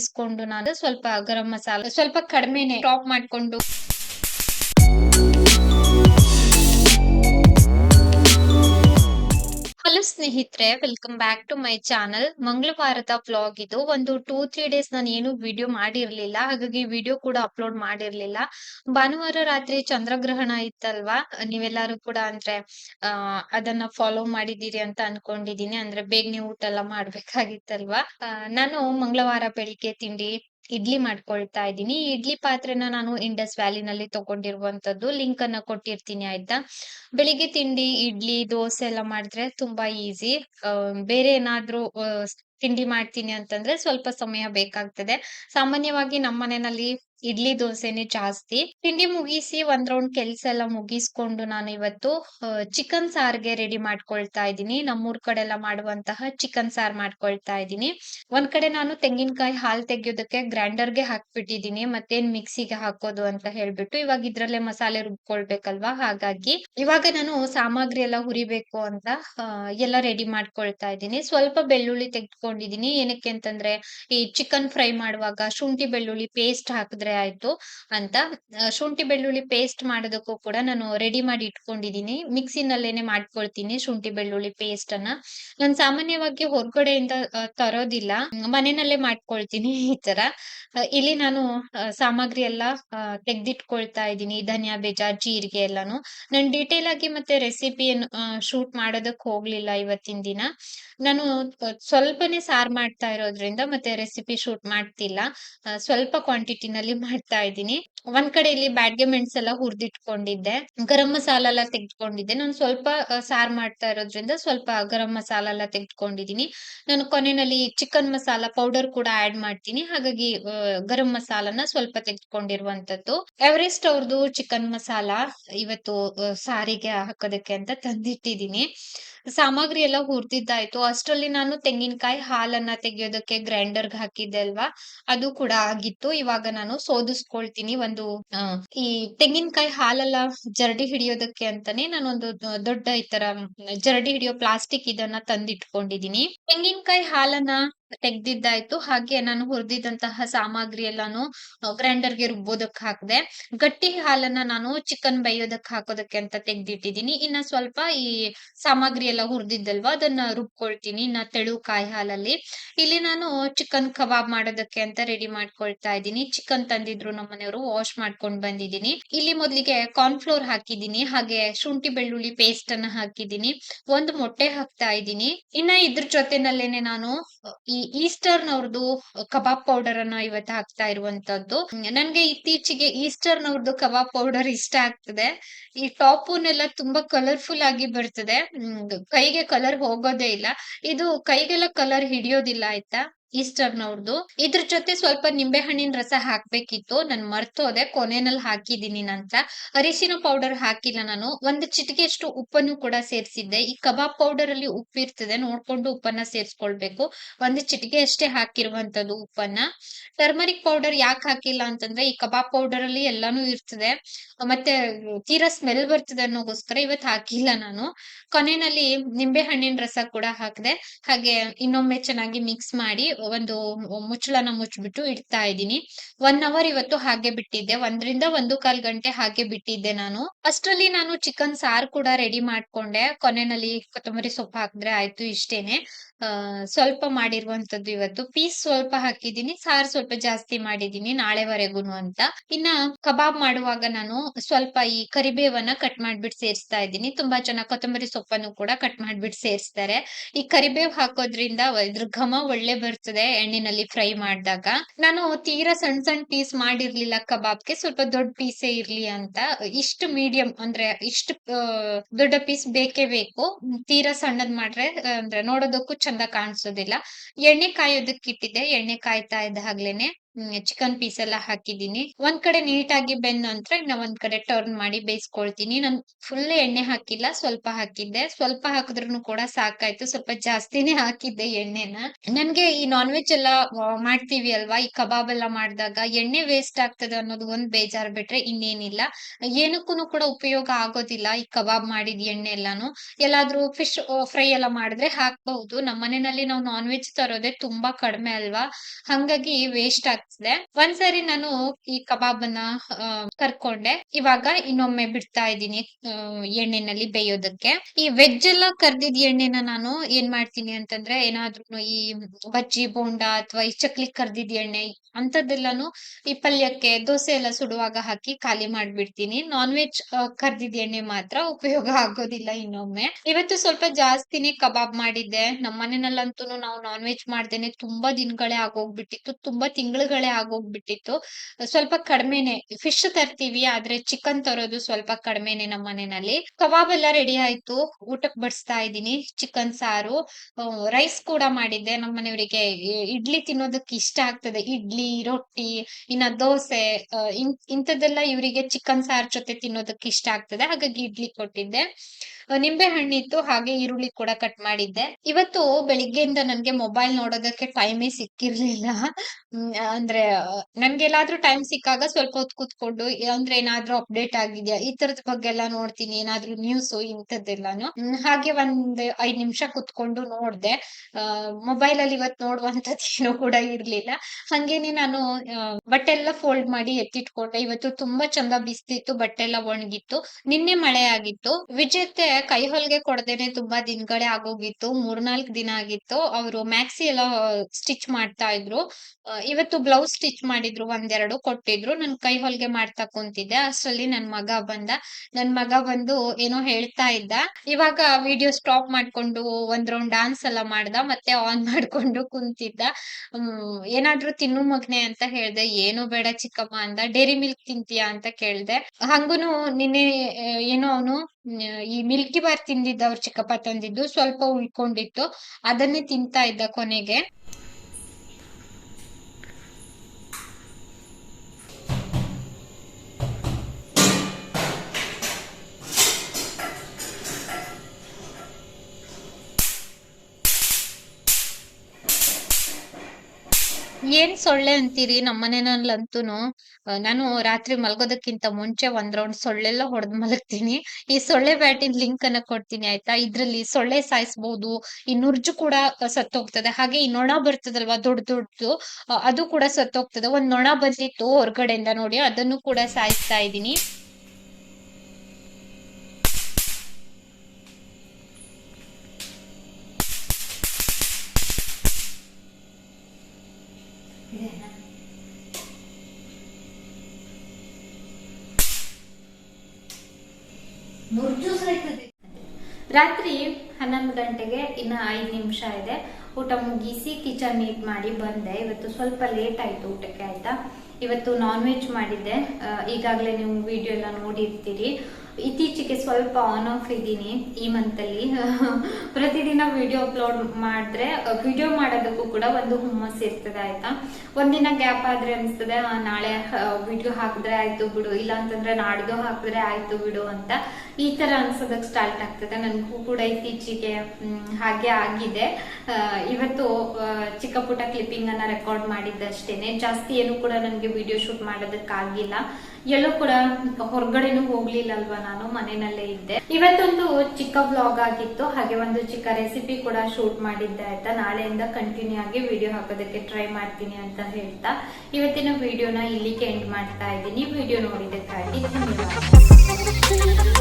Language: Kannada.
ಇಸ್ಕೊಂಡು ನಾನು ಸ್ವಲ್ಪ ಗರಂ ಮಸಾಲ ಸ್ವಲ್ಪ ಕಡಿಮೆನೆ ಟಾಪ್ ಮಾಡ್ಕೊಂಡು ಹಲೋ ಸ್ನೇಹಿತರೆ welcome back to my channel ಮಂಗಳವಾರದ vlog ಇದು. ಒಂದು ಟೂ ತ್ರೀ ಡೇಸ್ ನಾನು ಏನು ವಿಡಿಯೋ ಮಾಡಿರ್ಲಿಲ್ಲ. ಹಾಗಾಗಿ ವಿಡಿಯೋ ಕೂಡ ಅಪ್ಲೋಡ್ ಮಾಡಿರ್ಲಿಲ್ಲ. ಭಾನುವಾರ ರಾತ್ರಿ ಚಂದ್ರಗ್ರಹಣ ಇತ್ತಲ್ವಾ? ನೀವೆಲ್ಲರೂ ಕೂಡ ಅಂದ್ರೆ ಅದನ್ನ ಫಾಲೋ ಮಾಡಿದೀರಿ ಅಂತ ಅನ್ಕೊಂಡಿದೀನಿ ಅಂದ್ರೆ ಬೇಗನೆ ಊಟ ಎಲ್ಲ ಮಾಡ್ಬೇಕಾಗಿತ್ತಲ್ವಾ? ನಾನು ಮಂಗಳವಾರ ಬೆಳಿಗ್ಗೆ ತಿಂಡಿ ಇಡ್ಲಿ ಮಾಡ್ಕೊಳ್ತಾ ಇದ್ದೀನಿ. ಇಡ್ಲಿ ಪಾತ್ರೆನ ನಾನು ಇಂಡಸ್ ವ್ಯಾಲಿನಲ್ಲಿ ತಗೊಂಡಿರುವಂತದ್ದು ಲಿಂಕ್ ಅನ್ನ ಕೊಟ್ಟಿರ್ತೀನಿ ಆಯ್ತಾ? ಬೆಳಿಗ್ಗೆ ತಿಂಡಿ, ಇಡ್ಲಿ, ದೋಸೆ ಎಲ್ಲ ಮಾಡಿದ್ರೆ ತುಂಬಾ ಈಸಿ ಬೇರೆ ಏನಾದ್ರೂ ತಿಂಡಿ ಮಾಡ್ತೀನಿ ಅಂತಂದ್ರೆ ಸ್ವಲ್ಪ ಸಮಯ ಬೇಕಾಗ್ತದೆ. ಸಾಮಾನ್ಯವಾಗಿ ನಮ್ಮ ಮನೆಯಲ್ಲಿ ಇಡ್ಲಿ ದೋಸೆನೆ ಜಾಸ್ತಿ. ತಿಂಡಿ ಮುಗಿಸಿ ಒಂದ್ ರೌಂಡ್ ಕೆಲ್ಸ ಎಲ್ಲ ಮುಗಿಸ್ಕೊಂಡು ನಾನು ಇವತ್ತು ಚಿಕನ್ ಸಾರ್ಗೆ ರೆಡಿ ಮಾಡ್ಕೊಳ್ತಾ ಇದ್ದೀನಿ. ನಮ್ಮೂರ್ ಕಡೆ ಎಲ್ಲ ಮಾಡುವಂತಹ ಚಿಕನ್ ಸಾರ್ ಮಾಡ್ಕೊಳ್ತಾ ಇದ್ದೀನಿ. ಒಂದ್ ಕಡೆ ನಾನು ತೆಂಗಿನಕಾಯಿ ಹಾಲ್ ತೆಗಿಯೋದಕ್ಕೆ ಗ್ರೈಂಡರ್ಗೆ ಹಾಕ್ಬಿಟ್ಟಿದೀನಿ ಮತ್ತೇನ್ ಮಿಕ್ಸಿಗೆ ಹಾಕೋದು ಅಂತ ಹೇಳ್ಬಿಟ್ಟು ಇವಾಗ ಇದ್ರಲ್ಲೇ ಮಸಾಲೆ ರುಬ್ಕೊಳ್ಬೇಕಲ್ವಾ? ಹಾಗಾಗಿ ಇವಾಗ ನಾನು ಸಾಮಗ್ರಿ ಎಲ್ಲ ಹುರಿಬೇಕು ಅಂತ ಎಲ್ಲ ರೆಡಿ ಮಾಡ್ಕೊಳ್ತಾ ಇದ್ದೀನಿ. ಸ್ವಲ್ಪ ಬೆಳ್ಳುಳ್ಳಿ ತೆಗೆದುಕೊಂಡಿದೀನಿ ಏನಕ್ಕೆ ಅಂತಂದ್ರೆ ಈ ಚಿಕನ್ ಫ್ರೈ ಮಾಡುವಾಗ ಶುಂಠಿ ಬೆಳ್ಳುಳ್ಳಿ ಪೇಸ್ಟ್ ಹಾಕಿದ್ರೆ ಆಯ್ತು ಅಂತ. ಶುಂಠಿ ಬೆಳ್ಳುಳ್ಳಿ ಪೇಸ್ಟ್ ಮಾಡೋದಕ್ಕೂ ಕೂಡ ನಾನು ರೆಡಿ ಮಾಡಿ ಇಟ್ಕೊಂಡಿದೀನಿ. ಮಿಕ್ಸಿನಲ್ಲೇನೆ ಮಾಡ್ಕೊಳ್ತೀನಿ ಶುಂಠಿ ಬೆಳ್ಳುಳ್ಳಿ ಪೇಸ್ಟ್ ಅನ್ನ. ನಾನು ಸಾಮಾನ್ಯವಾಗಿ ಹೊರಗಡೆಯಿಂದ ತರೋದಿಲ್ಲ. ಮನೆಯಲ್ಲೇ ಮಾಡ್ಕೊಳ್ತೀನಿ ಈ ತರ. ಇಲ್ಲಿ ನಾನು ಸಾಮಗ್ರಿ ಎಲ್ಲ ತೆಗ್ದಿಟ್ಕೊಳ್ತಾ ಇದ್ದೀನಿ. ಧನಿಯಾ, ಬೀಜ, ಜೀರಿಗೆ ಎಲ್ಲಾನು. ನಾನು ಡೀಟೇಲ್ ಆಗಿ ಮತ್ತೆ ರೆಸಿಪಿಯನ್ನು ಶೂಟ್ ಮಾಡೋದಕ್ಕೆ ಹೋಗ್ಲಿಲ್ಲ ಇವತ್ತಿನ ದಿನ. ನಾನು ಸ್ವಲ್ಪನೇ ಸಾರ್ ಮಾಡ್ತಾ ಇರೋದ್ರಿಂದ ಮತ್ತೆ ರೆಸಿಪಿ ಶೂಟ್ ಮಾಡ್ತಿಲ್ಲ. ಸ್ವಲ್ಪ ಕ್ವಾಂಟಿಟಿನಲ್ಲಿ ಮಾಡ್ತಾ ಇದ್ದೀನಿ ಒಂದ್ ಕಡೆ ಇಲ್ಲಿ ಬ್ಯಾಡ್ಗೆ ಮೆಣಸ್ ಎಲ್ಲ ಹುರಿದಿಟ್ಕೊಂಡಿದ್ದೆ. ಗರಂ ಮಸಾಲ ಎಲ್ಲ ತೆಗೆದುಕೊಂಡಿದ್ದೆ. ನಾನು ಸ್ವಲ್ಪ ಸಾರ್ ಮಾಡ್ತಾ ಇರೋದ್ರಿಂದ ಸ್ವಲ್ಪ ಗರಂ ಮಸಾಲ ಎಲ್ಲ ತೆಗೆದುಕೊಂಡಿದ್ದೀನಿ. ನಾನು ಕೊನೆಯಲ್ಲಿ ಚಿಕನ್ ಮಸಾಲ ಪೌಡರ್ ಕೂಡ ಆಡ್ ಮಾಡ್ತೀನಿ. ಹಾಗಾಗಿ ಗರಂ ಮಸಾಲನ ಸ್ವಲ್ಪ ತೆಗೆದುಕೊಂಡಿರುವಂತದ್ದು. ಎವರೆಸ್ಟ್ ಅವ್ರದ್ದು ಚಿಕನ್ ಮಸಾಲ ಇವತ್ತು ಸಾರಿಗೆ ಹಾಕೋದಕ್ಕೆ ಅಂತ ತಂದಿಟ್ಟಿದ್ದೀನಿ. ಸಾಮಗ್ರಿ ಎಲ್ಲ ಹುರಿದಿದ್ದಾಯ್ತು. ಅಷ್ಟರಲ್ಲಿ ನಾನು ತೆಂಗಿನಕಾಯಿ ಹಾಲನ್ನ ತೆಗೆಯೋದಕ್ಕೆ ಗ್ರೈಂಡರ್ಗೆ ಹಾಕಿದ್ದೆ ಅಲ್ವಾ? ಅದು ಕೂಡ ಆಗಿತ್ತು. ಇವಾಗ ನಾನು ಸೋದಿಸ್ಕೊಳ್ತೀನಿ ಒಂದು ಈ ತೆಂಗಿನಕಾಯಿ ಹಾಲೆಲ್ಲ ಜರಡಿ ಹಿಡಿಯೋದಕ್ಕೆ ಅಂತಾನೆ ನಾನು ಒಂದು ದೊಡ್ಡ ಈ ತರ, ಜರಡಿ ಹಿಡಿಯೋ ಪ್ಲಾಸ್ಟಿಕ್ ಇದನ್ನ ತಂದಿಟ್ಕೊಂಡಿದೀನಿ. ತೆಂಗಿನಕಾಯಿ ಹಾಲನ್ನ ತೆಗ್ದಿದ್ದಾಯ್ತು. ಹಾಗೆ ನಾನು ಹುರಿದಿದ್ದಂತಹ ಸಾಮಗ್ರಿ ಎಲ್ಲಾನು ಗ್ರೈಂಡರ್ಗೆ ರುಬ್ಬೋದಕ್ಕೆ ಹಾಕಿದೆ. ಗಟ್ಟಿ ಹಾಲನ್ನ ನಾನು ಚಿಕನ್ ಬೇಯೋದಕ್ಕೆ ಹಾಕೋದಕ್ಕೆ ಅಂತ ತೆಗ್ದಿಟ್ಟಿದೀನಿ ಇನ್ನ ಸ್ವಲ್ಪ ಈ ಸಾಮಗ್ರಿ ಎಲ್ಲ ಹುರಿದಿದ್ದಲ್ವಾ, ಅದನ್ನ ರುಬ್ಕೊಳ್ತೀನಿ. ಇನ್ನ ತೆಳು ಕಾಯಿ ಹಾಲಲ್ಲಿ. ಇಲ್ಲಿ ನಾನು ಚಿಕನ್ ಕಬಾಬ್ ಮಾಡೋದಕ್ಕೆ ಅಂತ ರೆಡಿ ಮಾಡ್ಕೊಳ್ತಾ ಇದ್ದೀನಿ. ಚಿಕನ್ ತಂದಿದ್ರು ನಮ್ಮ ಮನೆಯವರು ವಾಶ್ ಮಾಡ್ಕೊಂಡ್ ಬಂದಿದ್ದೀನಿ. ಇಲ್ಲಿ ಮೊದಲಿಗೆ ಕಾರ್ನ್ಫ್ಲೋರ್ ಹಾಕಿದ್ದೀನಿ. ಹಾಗೆ ಶುಂಠಿ ಬೆಳ್ಳುಳ್ಳಿ ಪೇಸ್ಟ್ ಅನ್ನ ಹಾಕಿದ್ದೀನಿ. ಒಂದು ಮೊಟ್ಟೆ ಹಾಕ್ತಾ ಇದ್ದೀನಿ. ಇನ್ನ ಇದ್ರ ಜೊತೆನಲ್ಲೇನೆ ನಾನು ಈಸ್ಟರ್ನ್ ಅವ್ರದ್ದು ಕಬಾಬ್ ಪೌಡರ್ ಅನ್ನ ಇವತ್ತು ಹಾಕ್ತಾ ಇರುವಂತದ್ದು. ನನ್ಗೆ ಇತ್ತೀಚೆಗೆ ಈಸ್ಟರ್ನ್ ಅವ್ರದ್ದು ಕಬಾಬ್ ಪೌಡರ್ ಇಷ್ಟ ಆಗ್ತದೆ. ಈ ಟಾಪುನೆಲ್ಲ ತುಂಬಾ ಕಲರ್ಫುಲ್ ಆಗಿ ಬರ್ತದೆ. ಕೈಗೆ ಕಲರ್ ಹೋಗೋದೇ ಇಲ್ಲ. ಇದು ಕೈಗೆಲ್ಲ ಕಲರ್ ಹಿಡಿಯೋದಿಲ್ಲ, ಆಯ್ತಾ? ಈಸ್ಟರ್ನ್ ಅವ್ರದ್ದು ಇದ್ರ ಜೊತೆ ಸ್ವಲ್ಪ ನಿಂಬೆ ಹಣ್ಣಿನ ರಸ ಹಾಕ್ಬೇಕಿತ್ತು. ನಾನು ಮರ್ತೋದೆ ಕೊನೆನಲ್ಲಿ ಹಾಕಿದೀನಿ ನಂತರ ಅರಿಶಿನ ಪೌಡರ್ ಹಾಕಿಲ್ಲ ನಾನು. ಒಂದು ಚಿಟಿಕೆಯಷ್ಟು ಉಪ್ಪನ್ನು ಕೂಡ ಸೇರಿಸಿದ್ದೆ. ಈ ಕಬಾಬ್ ಪೌಡರ್ ಅಲ್ಲಿ ಉಪ್ಪು ಇರ್ತದೆ ನೋಡ್ಕೊಂಡು ಉಪ್ಪನ್ನ ಸೇರಿಸ್ಕೊಳ್ಬೇಕು. ಒಂದು ಚಿಟಿಕೆ ಅಷ್ಟೇ ಹಾಕಿರುವಂತದ್ದು ಉಪ್ಪನ್ನ. ಟರ್ಮರಿಕ್ ಪೌಡರ್ ಯಾಕೆ ಹಾಕಿಲ್ಲ ಅಂತಂದ್ರೆ, ಈ ಕಬಾಬ್ ಪೌಡರ್ ಅಲ್ಲಿ ಎಲ್ಲಾನು ಇರ್ತದೆ. ಮತ್ತೆ ತೀರಾ ಸ್ಮೆಲ್ ಬರ್ತದೆ ಅನ್ನೋಗೋಸ್ಕರ ಇವತ್ತು ಹಾಕಿಲ್ಲ ನಾನು. ಕೊನೆಯಲ್ಲಿ ನಿಂಬೆ ಹಣ್ಣಿನ ರಸ ಕೂಡ ಹಾಕಿದೆ. ಹಾಗೆ ಇನ್ನೊಮ್ಮೆ ಚೆನ್ನಾಗಿ ಮಿಕ್ಸ್ ಮಾಡಿ ಒಂದು ಮುಚ್ಚಳನ ಮುಚ್ಚಿಬಿಟ್ಟು ಇಡ್ತಾ ಇದ್ದೀನಿ. ಒನ್ ಅವರ್ ಇವತ್ತು ಹಾಗೆ ಬಿಟ್ಟಿದ್ದೆ. ಒಂದರಿಂದ ಒಂದು ಕಾಲ್ ಗಂಟೆ ಹಾಗೆ ಬಿಟ್ಟಿದ್ದೆ ನಾನು. ಅಷ್ಟರಲ್ಲಿ ನಾನು ಚಿಕನ್ ಸಾರ್ ಕೂಡ ರೆಡಿ ಮಾಡ್ಕೊಂಡೆ. ಕೊನೆಯಲ್ಲಿ ಕೊತ್ತಂಬರಿ ಸೊಪ್ಪು ಹಾಕಿದ್ರೆ ಆಯ್ತು ಇಷ್ಟೇನೆ. ಸ್ವಲ್ಪ ಮಾಡಿರುವಂತದ್ದು ಇವತ್ತು. ಪೀಸ್ ಸ್ವಲ್ಪ ಹಾಕಿದೀನಿ ಸಾರ್ ಸ್ವಲ್ಪ ಜಾಸ್ತಿ ಮಾಡಿದೀನಿ ನಾಳೆವರೆಗೂನು ಅಂತ. ಇನ್ನ ಕಬಾಬ್ ಮಾಡುವಾಗ ನಾನು ಸ್ವಲ್ಪ ಈ ಕರಿಬೇವನ್ನ ಕಟ್ ಮಾಡ್ಬಿಟ್ಟು ಸೇರಿಸ್ತಾ ಇದ್ದೀನಿ. ತುಂಬಾ ಜನ ಕೊತ್ತಂಬರಿ ಸೊಪ್ಪನ್ನು ಕೂಡ ಕಟ್ ಮಾಡ್ಬಿಟ್ಟು ಸೇರಿಸ್ತಾರೆ. ಈ ಕರಿಬೇವ್ ಹಾಕೋದ್ರಿಂದ ಇದ್ರ ಘಮ ಒಳ್ಳೆ ಬರ್ತದೆ. ಎಣ್ಣೆನಲ್ಲಿ ಫ್ರೈ ಮಾಡಿದಾಗ. ನಾನು ತೀರಾ ಸಣ್ಣ ಸಣ್ಣ ಪೀಸ್ ಮಾಡಿರ್ಲಿಲ್ಲ ಕಬಾಬ್ಗೆ, ಸ್ವಲ್ಪ ದೊಡ್ಡ ಪೀಸೇ ಇರ್ಲಿ ಅಂತ. ಇಷ್ಟು ಮೀಡಿಯಂ ಅಂದ್ರೆ ಇಷ್ಟು ದೊಡ್ಡ ಪೀಸ್ ಬೇಕೇ ಬೇಕು. ತೀರಾ ಸಣ್ಣದ್ ಮಾಡ್ರೆ, ಅಂದ್ರೆ ನೋಡೋದಕ್ಕೂ ಚಂದ ಕಾಣಿಸೋದಿಲ್ಲ. ಎಣ್ಣೆ ಕಾಯೋದಕ್ಕಿಟ್ಟಿದ್ದೆ, ಎಣ್ಣೆ ಕಾಯ್ತಾ ಇದ್ದ ಚಿಕನ್ ಪೀಸ್ ಎಲ್ಲ ಹಾಕಿದೀನಿ ಒಂದ್ ಕಡೆ ನೀಟಾಗಿ ಬೆಂದ ನಂತರ ಇನ್ನ ಒಂದ್ ಕಡೆ ಟರ್ನ್ ಮಾಡಿ ಬೇಯಿಸ್ಕೊಳ್ತೀನಿ. ನಾನ್ ಫುಲ್ ಎಣ್ಣೆ ಹಾಕಿಲ್ಲ, ಸ್ವಲ್ಪ ಹಾಕಿದ್ದೆ. ಸ್ವಲ್ಪ ಹಾಕಿದ್ರು ಕೂಡ ಸಾಕಾಯ್ತು. ಸ್ವಲ್ಪ ಜಾಸ್ತಿನೇ ಹಾಕಿದ್ದೆ ಎಣ್ಣೆನ. ನನ್ಗೆ ಈ ನಾನ್ ವೆಜ್ ಎಲ್ಲ ಮಾಡ್ತೀವಿ ಅಲ್ವಾ? ಈ ಕಬಾಬ್ ಎಲ್ಲ ಮಾಡಿದಾಗ ಎಣ್ಣೆ ವೇಸ್ಟ್ ಆಗ್ತದೆ ಅನ್ನೋದು ಒಂದ್ ಬೇಜಾರ್ ಬಿಟ್ರೆ ಇನ್ನೇನಿಲ್ಲ. ಏನಕ್ಕೂ ಕೂಡ ಉಪಯೋಗ ಆಗೋದಿಲ್ಲ ಈ ಕಬಾಬ್ ಮಾಡಿದ ಎಣ್ಣೆ ಎಲ್ಲಾನು. ಎಲ್ಲಾದ್ರೂ ಫಿಶ್ ಫ್ರೈ ಎಲ್ಲ ಮಾಡಿದ್ರೆ ಹಾಕ್ಬಹುದು. ನಮ್ಮ ಮನೆಯಲ್ಲಿ ನಾವು ನಾನ್ ವೆಜ್ ತರೋದೇ ತುಂಬಾ ಕಡಿಮೆ ಅಲ್ವಾ? ಹಂಗಾಗಿ ವೇಸ್ಟ್ ಆಗ್ತದೆ. ಒಂದ್ಸರಿ ನಾನು ಈ ಕಬಾಬ್ ಅನ್ನ ಕರ್ಕೊಂಡೆ. ಇವಾಗ ಇನ್ನೊಮ್ಮೆ ಬಿಡ್ತಾ ಇದ್ದೀನಿ ಎಣ್ಣೆನಲ್ಲಿ ಬೇಯೋದಕ್ಕೆ. ಈ ವೆಜ್ ಎಲ್ಲ ಕರ್ದಿದ್ ಎಣ್ಣೆನ ನಾನು ಏನ್ ಮಾಡ್ತೀನಿ ಅಂತಂದ್ರೆ ಏನಾದ್ರು ಈ ಬಜ್ಜಿ, ಬೋಂಡಾ ಅಥವಾ ಈ ಚಕ್ಲಿ ಕರ್ದಿದ್ ಎಣ್ಣೆ ಅಂತದೆಲ್ಲಾನು ಈ ಪಲ್ಯಕ್ಕೆ ದೋಸೆ ಎಲ್ಲ ಸುಡುವಾಗ ಹಾಕಿ ಖಾಲಿ ಮಾಡ್ಬಿಡ್ತೀನಿ. ನಾನ್ ವೆಜ್ ಕರ್ದಿದ್ ಎಣ್ಣೆ ಮಾತ್ರ ಉಪಯೋಗ ಆಗೋದಿಲ್ಲ ಇನ್ನೊಮ್ಮೆ. ಇವತ್ತು ಸ್ವಲ್ಪ ಜಾಸ್ತಿನೇ ಕಬಾಬ್ ಮಾಡಿದ್ದೆ. ನಮ್ಮ ಮನೆಯಲ್ಲಂತೂ ನಾವು ನಾನ್ ವೆಜ್ ಮಾಡ್ದೇನೆ ತುಂಬಾ ದಿನಗಳೇ ಆಗೋಗ್ಬಿಟ್ಟಿತ್ತು. ತುಂಬಾ ತಿಂಗಳುಗಳೇ ಆಗೋಗ್ಬಿಟ್ಟಿತ್ತು. ಸ್ವಲ್ಪ ಕಡಿಮೆನೆ ಫಿಶ್ ತರ್ತೀವಿ, ಆದ್ರೆ ಚಿಕನ್ ತರೋದು ಸ್ವಲ್ಪ ಕಡಿಮೆನೆ ನಮ್ಮ ಮನೆಯಲ್ಲಿ. ಕಬಾಬ್ ಎಲ್ಲ ರೆಡಿ ಆಯ್ತು. ಊಟಕ್ ಬಡಿಸ್ತಾ ಇದ್ದೀನಿ. ಚಿಕನ್ ಸಾರು ರೈಸ್ ಕೂಡ ಮಾಡಿದ್ದೆ. ನಮ್ಮ ಮನೆಯವರಿಗೆ ಇಡ್ಲಿ ತಿನ್ನೋದಕ್ಕೆ ಇಷ್ಟ ಆಗ್ತದೆ. ಇಡ್ಲಿ, ರೊಟ್ಟಿ, ಇನ್ನ ದೋಸೆ ಇಂಥದ್ದೆಲ್ಲ ಇವರಿಗೆ ಚಿಕನ್ ಸಾರ್ ಜೊತೆ ತಿನ್ನೋದಕ್ಕೆ ಇಷ್ಟ ಆಗ್ತದೆ. ಹಾಗಾಗಿ ಇಡ್ಲಿ ಕೊಟ್ಟಿದ್ದೆ. ನಿಂಬೆ ಹಣ್ಣಿತ್ತು ಹಾಗೆ ಈರುಳ್ಳಿ ಕೂಡ ಕಟ್ ಮಾಡಿದ್ದೆ. ಇವತ್ತು ಬೆಳಿಗ್ಗೆಯಿಂದ ನನ್ಗೆ ಮೊಬೈಲ್ ನೋಡೋದಕ್ಕೆ ಟೈಮೇ ಸಿಕ್ಕಿರ್ಲಿಲ್ಲ. ಅಂದ್ರೆ ನನ್ಗೆ ಎಲ್ಲಾದ್ರೂ ಟೈಮ್ ಸಿಕ್ಕಾಗ ಸ್ವಲ್ಪ ಹೊತ್ತು ಕೂತ್ಕೊಂಡು, ಅಂದ್ರೆ ಏನಾದ್ರೂ ಅಪ್ಡೇಟ್ ಆಗಿದ್ಯಾ, ಈ ತರದ ಬಗ್ಗೆ ಎಲ್ಲ ನೋಡ್ತೀನಿ, ಏನಾದ್ರೂ ನ್ಯೂಸ್ ಇಂಥದ್ದೆಲ್ಲಾನು. ಹಾಗೆ ಒಂದ್ ಐದ್ ನಿಮಿಷ ಕುತ್ಕೊಂಡು ನೋಡ್ದೆ. ಮೊಬೈಲ್ ಅಲ್ಲಿ ಇವತ್ ನೋಡುವಂತದ್ದು ಏನೂ ಕೂಡ ಇರ್ಲಿಲ್ಲ. ಹಂಗೇನೆ ನಾನು ಬಟ್ಟೆ ಎಲ್ಲ ಫೋಲ್ಡ್ ಮಾಡಿ ಎತ್ತಿಟ್ಕೊಂಡೆ. ಇವತ್ತು ತುಂಬಾ ಚಂದ ಬಿಸ್ತಿತ್ತು ಬಟ್ಟೆ ಎಲ್ಲ ಒಣಗಿತ್ತು. ನಿನ್ನೆ ಮಳೆ ಆಗಿತ್ತು. ವಿಜೇತೆ ಕೈ ಹೊಲ್ಗೆ ಕೊಡದೇನೆ ತುಂಬಾ ದಿನಗಳೇ ಆಗೋಗಿತ್ತು. ಮೂರ್ನಾಲ್ಕು ದಿನ ಆಗಿತ್ತು. ಅವರು ಮ್ಯಾಕ್ಸಿ ಎಲ್ಲ ಸ್ಟಿಚ್ ಮಾಡ್ತಾ ಇದ್ರು. ಇವತ್ತು ಬ್ಲೌಸ್ ಸ್ಟಿಚ್ ಮಾಡಿದ್ರು, ಒಂದೆರಡು ಕೊಟ್ಟಿದ್ರು. ನನ್ ಕೈ ಹೊಲಿಗೆ ಮಾಡ್ತಾ ಕುಂತಿದ್ದೆ. ಅಷ್ಟರಲ್ಲಿ ನನ್ ಮಗ ಬಂದ. ನನ್ ಮಗ ಬಂದು ಏನೋ ಹೇಳ್ತಾ ಇದ್ದ. ಇವಾಗ ವಿಡಿಯೋ ಸ್ಟಾಪ್ ಮಾಡ್ಕೊಂಡು ಒಂದ್ ರೌಂಡ್ ಡಾನ್ಸ್ ಎಲ್ಲ ಮಾಡ್ದ. ಮತ್ತೆ ಆನ್ ಮಾಡ್ಕೊಂಡು ಕುಂತಿದ್ದ. ಏನಾದ್ರೂ ತಿನ್ನು ಮಗ್ನೆ ಅಂತ ಹೇಳ್ದೆ. ಏನು ಬೇಡ ಚಿಕ್ಕಮ್ಮ ಅಂದ. ಡೇರಿ ಮಿಲ್ಕ್ ತಿಂತೀಯಾ ಅಂತ ಕೇಳ್ದೆ. ಹಂಗುನು ನಿನ್ನೆ ಏನೋ ಅವನು ಈ ಮಿಲ್ಕಿ ಬಾರ್ ತಿಂದಿದ್ದ ಅವ್ರ ಚಿಕ್ಕಪ್ಪ ತಂದಿದ್ದು. ಸ್ವಲ್ಪ ಉಳ್ಕೊಂಡಿತ್ತು. ಅದನ್ನೇ ತಿಂತಾ ಇದ್ದ ಕೊನೆಗೆ. ಏನ್ ಸೊಳ್ಳೆ ಅಂತೀರಿ? ನಮ್ಮನೆನಲ್ಲಂತೂ ನಾನು ರಾತ್ರಿ ಮಲ್ಗೋದಕ್ಕಿಂತ ಮುಂಚೆ ಒಂದ್ ರೌಂಡ್ ಸೊಳ್ಳೆಲ್ಲ ಹೊಡೆದ್ ಮಲಗ್ತೀನಿ. ಈ ಸೊಳ್ಳೆ ಬ್ಯಾಟಿನ್ ಲಿಂಕ್ ಅನ್ನ ಕೊಡ್ತೀನಿ, ಆಯ್ತಾ? ಇದ್ರಲ್ಲಿ ಸೊಳ್ಳೆ ಸಾಯಿಸ್ಬಹುದು ಈ ನುರ್ಜು ಕೂಡ ಸತ್ತೋಗ್ತದೆ. ಹಾಗೆ ಈ ನೊಣ ಬರ್ತದಲ್ವಾ, ದೊಡ್ಡ ದೊಡ್ಡದು ಅದು ಕೂಡ ಸತ್ತೋಗ್ತದೆ. ಒಂದ್ ನೊಣ ಬಂದಿತ್ತು ಹೊರಗಡೆಯಿಂದ ನೋಡಿ, ಅದನ್ನು ಕೂಡ ಸಾಯಿಸ್ತಾ ಇದೀನಿ ರಾತ್ರಿ ಹನ್ನೊಂದು ಗಂಟೆಗೆ ಇನ್ನ ಐದು ನಿಮಿಷ ಇದೆ. ಊಟ ಮುಗಿಸಿ ಕಿಚನ್ ನೀಟ್ ಮಾಡಿ ಬಂದೆ. ಇವತ್ತು ಸ್ವಲ್ಪ ಲೇಟ್ ಆಯ್ತು ಊಟಕ್ಕೆ ಆಯ್ತಾ. ಇವತ್ತು ನಾನ್ ವೆಜ್ ಮಾಡಿದ್ದೆ ಈಗಾಗಲೇ ನೀವು ವಿಡಿಯೋ ಎಲ್ಲ ನೋಡಿರ್ತೀರಿ. ಇತ್ತೀಚೆಗೆ ಸ್ವಲ್ಪ ಆನ್ ಆಫ್ ಇದ್ದೀನಿ ಈ ಮಂತ್ ಅಲ್ಲಿ ಪ್ರತಿದಿನ ವಿಡಿಯೋ ಅಪ್ಲೋಡ್ ಮಾಡಿದ್ರೆ ವಿಡಿಯೋ ಮಾಡೋದಕ್ಕೂ ಕೂಡ ಒಂದು ಹುಮ್ಮಸ್ ಇರ್ತದೆ, ಆಯ್ತಾ? ಒಂದಿನ ಗ್ಯಾಪ್ ಆದ್ರೆ ಅನಿಸ್ತದೆ ನಾಳೆ ವಿಡಿಯೋ ಹಾಕಿದ್ರೆ ಆಯ್ತು ಬಿಡು ಇಲ್ಲ ಅಂತಂದ್ರೆ ನಾಡ್ದು ಹಾಕಿದ್ರೆ ಆಯ್ತು ಬಿಡು ಅಂತ ಈ ತರ ಅನ್ಸೋದಕ್ ಸ್ಟಾರ್ಟ್ ಆಗ್ತದೆ. ನನಗೂ ಕೂಡ ಇತ್ತೀಚೆಗೆ ಹಾಗೆ ಆಗಿದೆ. ಇವತ್ತು ಚಿಕ್ಕ ಪುಟ್ಟ ಕ್ಲಿಪ್ಪಿಂಗ್ ಅನ್ನ ರೆಕಾರ್ಡ್ ಮಾಡಿದ್ದಷ್ಟೇನೆ. ಜಾಸ್ತಿ ಏನು ಕೂಡ ನನಗೆ ವಿಡಿಯೋ ಶೂಟ್ ಮಾಡೋದಕ್ಕಾಗಿಲ್ಲ. ಎಲ್ಲೂ ಕೂಡ ಹೊರಗಡೆನೂ ಹೋಗ್ಲಿಲ್ಲ ಅಲ್ವಾ ನಾನು ಮನೆಯಲ್ಲೇ ಇದ್ದೆ. ಇವತ್ತೊಂದು ಚಿಕ್ಕ ವ್ಲಾಗ್ ಆಗಿತ್ತು. ಹಾಗೆ ಒಂದು ಚಿಕ್ಕ ರೆಸಿಪಿ ಕೂಡ ಶೂಟ್ ಮಾಡಿದ್ದೆ ಆಯ್ತಾ? ನಾಳೆಯಿಂದ ಕಂಟಿನ್ಯೂ ಆಗಿ ವಿಡಿಯೋ ಹಾಕೋದಕ್ಕೆ ಟ್ರೈ ಮಾಡ್ತೀನಿ ಅಂತ ಹೇಳ್ತಾ. ಇವತ್ತಿನ ವಿಡಿಯೋನ ಇಲ್ಲಿಗೆ ಎಂಡ್ ಮಾಡ್ತಾ ಇದ್ದೀನಿ. ವಿಡಿಯೋ ನೋಡಿದ್ದಕ್ಕಾಗಿ ಧನ್ಯವಾದ.